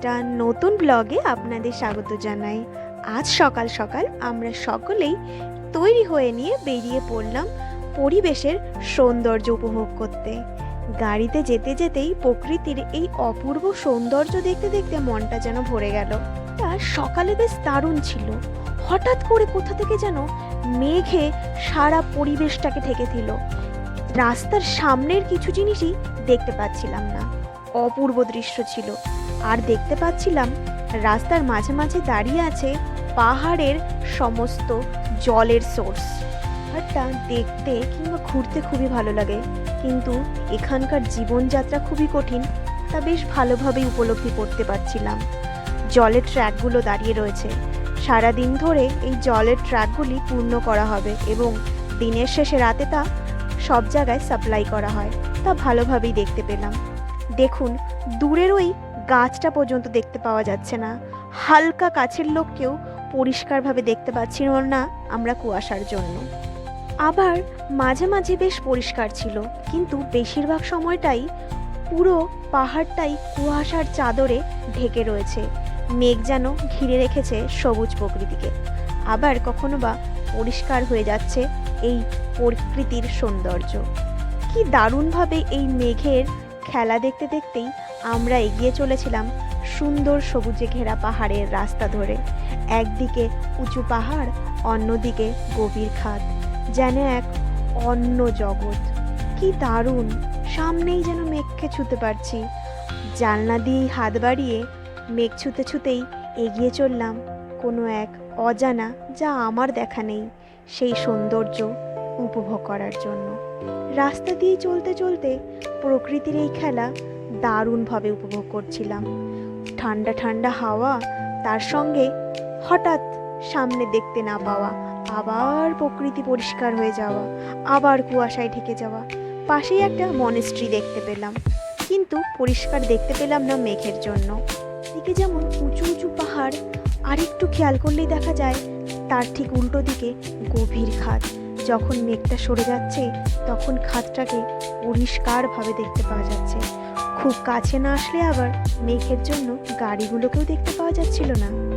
একটা নতুন ব্লগে আপনাদের স্বাগত জানাই। আজ সকাল সকাল আমরা সকলেই তৈরি হয়ে নিয়ে বেরিয়ে পড়লাম পরিবেশের সৌন্দর্য উপভোগ করতে। গাড়িতে যেতে যেতেই প্রকৃতির এই অপূর্ব সৌন্দর্য দেখতে দেখতে মনটা যেন ভরে গেল। তা সকালে বেশ দারুণ ছিল। হঠাৎ করে কোথা থেকে যেন মেঘে সারা পরিবেশটাকে ঢেকে দিল। রাস্তার সামনের কিছু জিনিসই দেখতে পাচ্ছিলাম না। অপূর্ব দৃশ্য ছিল। আর দেখতে পাচ্ছিলাম রাস্তার মাঝে মাঝে দাঁড়িয়ে আছে পাহাড়ের সমস্ত জলের সোর্স। পাহাড়টা দেখতে কিংবা ঘুরতে খুবই ভালো লাগে। কিন্তু এখানকার জীবনযাত্রা খুবই কঠিন, তা বেশ ভালোভাবেই উপলব্ধি করতে পারছিলাম। জলের ট্র্যাকগুলো দাঁড়িয়ে রয়েছে। সারা দিন ধরে এই জলের ট্র্যাকগুলি পূর্ণ করা হবে এবং দিনের শেষে রাতে তা সব জায়গায় সাপ্লাই করা হয়। তা ভালোভাবেই দেখতে পেলাম। দেখুন, দূরের ওই গাছটা পর্যন্ত দেখতে পাওয়া যাচ্ছে না। হালকা কাছের লোককেও পরিষ্কারভাবে দেখতে পাচ্ছি না আমরা কুয়াশার জন্য। আবার মাঝে মাঝে বেশ পরিষ্কার ছিল, কিন্তু বেশিরভাগ সময়টাই পুরো পাহাড়টাই কুয়াশার চাদরে ঢেকে রয়েছে। মেঘ যেন ঘিরে রেখেছে সবুজ প্রকৃতিকে। আবার কখনো বা পরিষ্কার হয়ে যাচ্ছে এই প্রকৃতির সৌন্দর্য। কি দারুণভাবে এই মেঘের খেলা দেখতে দেখতেই আমরা এগিয়ে চলেছিলাম সুন্দর সবুজে ঘেরা পাহাড়ের রাস্তা ধরে। একদিকে উঁচু পাহাড়, অন্যদিকে গভীর খাত যেন এক অন্য জগৎ। কি দারুণ! সামনেই যেন মেঘকে ছুতে পারছি। জানলা দিয়েই হাত বাড়িয়ে মেঘ ছুতে ছুতেই এগিয়ে চললাম কোনো এক অজানা যা আমার দেখা নেই সেই সৌন্দর্য উপভোগ করার জন্য। রাস্তা দিয়ে চলতে চলতে প্রকৃতির এই খেলা দারুণভাবে উপভোগ করছিলাম। ঠান্ডা ঠান্ডা হাওয়া, তার সঙ্গে হঠাৎ সামনে দেখতে না পাওয়া, আবার প্রকৃতি পরিষ্কার হয়ে যাওয়া, আবার কুয়াশায় ঢেকে যাওয়া, পাশেই একটা মনেস্ট্রি দেখতে পেলাম। কিন্তু পরিষ্কার দেখতে পেলাম না মেঘের জন্য। দিকে যেমন উঁচু উঁচু পাহাড়, আরেকটু খেয়াল করলেই দেখা যায় তার ঠিক উল্টো দিকে গভীর খাদ। যখন মেঘটা সরে যাচ্ছে, তখন খাতটাকে পরিষ্কারভাবে দেখতে পাওয়া যাচ্ছে। খুব কাছে না আসলে আবার মেঘের জন্য গাড়িগুলোকেও দেখতে পাওয়া যাচ্ছিল না।